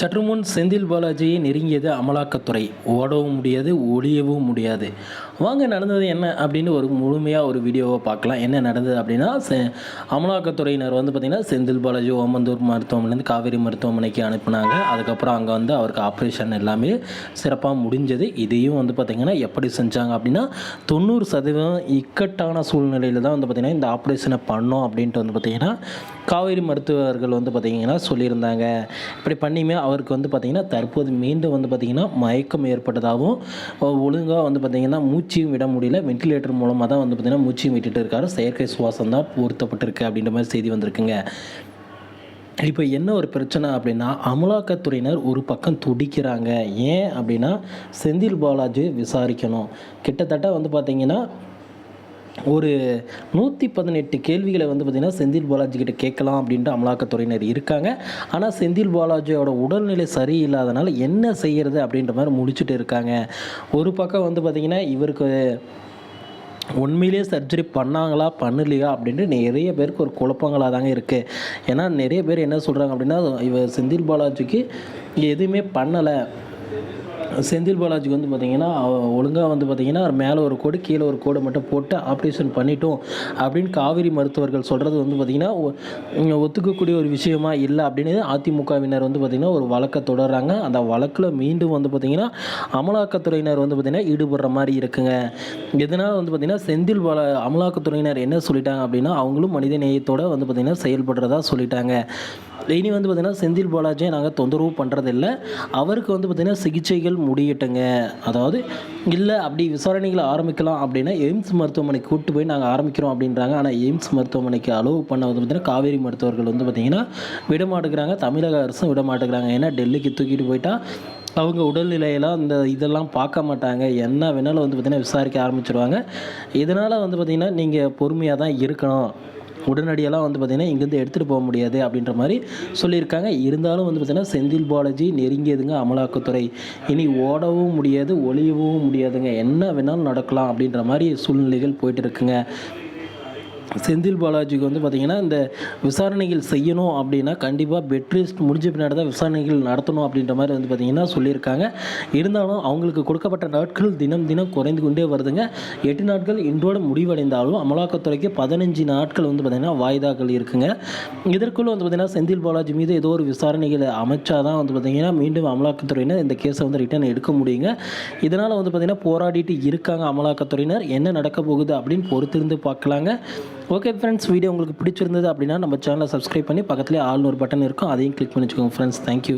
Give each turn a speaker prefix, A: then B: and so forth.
A: சற்று முன் செந்தில் பாலாஜியை நெருங்கியது அமலாக்கத்துறை. ஓடவும் முடியாது ஒளியவும் முடியாது. வாங்க நடந்தது என்ன அப்படின்னு ஒரு முழுமையாக ஒரு வீடியோவை பார்க்கலாம். என்ன நடந்தது அப்படின்னா செ அமலாக்கத்துறையினர் வந்து பார்த்திங்கன்னா செந்தில் பாலாஜி ஓமந்தூர் மருத்துவமனைலேருந்து காவேரி மருத்துவமனைக்கு அனுப்புனாங்க. அதுக்கப்புறம் அங்கே வந்து அவருக்கு ஆப்ரேஷன் எல்லாமே சிறப்பாக முடிஞ்சது. இதையும் வந்து பார்த்திங்கன்னா எப்படி செஞ்சாங்க அப்படின்னா தொண்ணூறு சதவீதம் இக்கட்டான சூழ்நிலையில் தான் வந்து பார்த்திங்கன்னா இந்த ஆப்ரேஷனை பண்ணோம் அப்படின்ட்டு வந்து பார்த்திங்கன்னா காவேரி மருத்துவர்கள் வந்து பார்த்திங்கன்னா சொல்லியிருந்தாங்க. இப்படி பண்ணியுமே அவருக்கு வந்து பார்த்திங்கன்னா தற்போது மீண்டும் வந்து பார்த்திங்கன்னா மயக்கம் ஏற்பட்டதாகவும் ஒழுங்காக வந்து பார்த்திங்கன்னா மூச்சையும் விட முடியல. வென்டிலேட்டர் மூலமாக தான் வந்து பார்த்திங்கன்னா மூச்சையும் விட்டுட்டு இருக்காரு. செயற்கை சுவாசம் தான் பொருத்தப்பட்டிருக்கு அப்படின்ற மாதிரி செய்தி வந்திருக்குங்க. இப்போ என்ன ஒரு பிரச்சனை அப்படின்னா அமலாக்கத்துறையினர் ஒரு பக்கம் துடிக்கிறாங்க. ஏன் அப்படின்னா செந்தில் பாலாஜி விசாரிக்கணும். கிட்டத்தட்ட வந்து பார்த்திங்கன்னா ஒரு நூற்றி பதினெட்டு கேள்விகளை வந்து பார்த்திங்கன்னா செந்தில் பாலாஜி கிட்ட கேட்கலாம் அப்படின்ட்டு அமலாக்கத்துறையினர் இருக்காங்க. ஆனால் செந்தில் பாலாஜியோட உடல்நிலை சரியில்லாதனால என்ன செய்கிறது அப்படின்ற மாதிரி முடிச்சுட்டு இருக்காங்க. ஒரு பக்கம் வந்து பார்த்திங்கன்னா இவருக்கு உண்மையிலே சர்ஜரி பண்ணாங்களா பண்ணலையா அப்படின்ட்டு நிறைய பேருக்கு ஒரு குழப்பங்களாக தாங்க இருக்குது ஏன்னா நிறைய பேர் என்ன சொல்கிறாங்க அப்படின்னா இவர் செந்தில் பாலாஜிக்கு எதுவுமே பண்ணலை. செந்தில் பாலாஜிக்கு வந்து பார்த்திங்கன்னா ஒழுங்காக வந்து பார்த்திங்கன்னா மேலே ஒரு கோடு கீழே ஒரு கோடு மட்டும் போட்டு ஆப்ரேஷன் பண்ணிட்டோம் அப்படின்னு காவிரி மருத்துவர்கள் சொல்கிறது வந்து பார்த்திங்கன்னா ஒத்துக்கக்கூடிய ஒரு விஷயமா இல்லை அப்படின்னு அதிமுகவினர் வந்து பார்த்திங்கன்னா ஒரு வழக்கை தொடர்றாங்க அந்த வழக்கில் மீண்டும் வந்து பார்த்திங்கன்னா அமலாக்கத்துறையினர் வந்து பார்த்திங்கன்னா ஈடுபடுற மாதிரி இருக்குங்க இதனால் வந்து பார்த்திங்கன்னா செந்தில் பாலா அமலாக்கத்துறையினர் என்ன சொல்லிட்டாங்க அப்படின்னா அவங்களும் மனித நேயத்தோட வந்து பார்த்திங்கன்னா செயல்படுறதா சொல்லிட்டாங்க இனி வந்து பார்த்திங்கன்னா செந்தில் பாலாஜியை நாங்கள் தொந்தரவு பண்ணுறதில்ல அவருக்கு வந்து பார்த்திங்கன்னா சிகிச்சைகள் முடியட்டுங்க. அதாவது இல்லை அப்படி விசாரணைகளை ஆரம்பிக்கலாம் அப்படின்னா எய்ம்ஸ் மருத்துவமனைக்கு கூட்டு போய் நாங்கள் ஆரம்பிக்கிறோம் அப்படின்றாங்க. ஆனால் எய்ம்ஸ் மருத்துவமனைக்கு அலோவ் பண்ண வந்து பார்த்திங்கன்னா காவேரி மருத்துவர்கள் வந்து பார்த்திங்கன்னா விடமாட்டுக்கிறாங்க தமிழக அரசும் விடமாட்டுக்கிறாங்க ஏன்னா டெல்லிக்கு தூக்கிட்டு போயிட்டால் அவங்க உடல்நிலையெல்லாம் இந்த இதெல்லாம் பார்க்க மாட்டாங்க. என்ன வேணாலும் வந்து பார்த்திங்கன்னா விசாரிக்க ஆரம்பிச்சிருவாங்க. இதனால் வந்து பார்த்திங்கன்னா நீங்கள் பொறுமையாக தான் இருக்கணும். உடனடியெல்லாம் வந்து பார்த்திங்கன்னா இங்கேருந்து எடுத்துகிட்டு போக முடியாது அப்படின்ற மாதிரி சொல்லியிருக்காங்க. இருந்தாலும் வந்து பார்த்திங்கன்னா செந்தில் பாலாஜி நெருங்கியதுங்க அமலாக்கத்துறை. இனி ஓடவும் முடியாது ஒளியவும் முடியாதுங்க. என்ன வேணாலும் நடக்கலாம் அப்படின்ற மாதிரி சூழ்நிலைகள் போயிட்டு இருக்குங்க. செந்தில் பாலாஜிக்கு வந்து பார்த்திங்கன்னா இந்த விசாரணைகள் செய்யணும் அப்படின்னா கண்டிப்பாக பெட் ரெஸ்ட் முடிஞ்ச பின்னாடி தான் விசாரணைகள் நடத்தணும் அப்படின்ற மாதிரி வந்து பார்த்திங்கன்னா சொல்லியிருக்காங்க. இருந்தாலும் அவங்களுக்கு கொடுக்கப்பட்ட நாட்கள் தினம் தினம் குறைந்து கொண்டே வருதுங்க. எட்டு நாட்கள் இன்றோடு முடிவடைந்தாலும் அமலாக்கத்துறைக்கு பதினஞ்சு நாட்கள் வந்து பார்த்திங்கன்னா வாய்தாக்கள் இருக்குங்க. இதற்குள்ள வந்து பார்த்திங்கன்னா செந்தில் பாலாஜி மீது ஏதோ ஒரு விசாரணைகளை அமைச்சா தான் வந்து பார்த்திங்கன்னா மீண்டும் அமலாக்கத்துறையினர் இந்த கேஸை வந்து ரிட்டர்ன் எடுக்க முடியுங்க. இதனால் வந்து பார்த்திங்கன்னா போராடிட்டு இருக்காங்க அமலாக்கத்துறையினர். என்ன நடக்க போகுது அப்படின்னு பொறுத்திருந்து பார்க்கலாங்க. ஓகே ஃப்ரெண்ட்ஸ் வீடியோ உங்களுக்கு பிடிச்சிருந்தது அப்படின்னா நம்ம சேனலை சப்ஸ்கிரைப் பண்ணி பக்கத்துலேயே ஆல்னு ஒரு பட்டன் இருக்கும். அதையும் கிளிக் பண்ணி வச்சுக்கோங்க ஃப்ரெண்ட்ஸ் தேங்க்யூ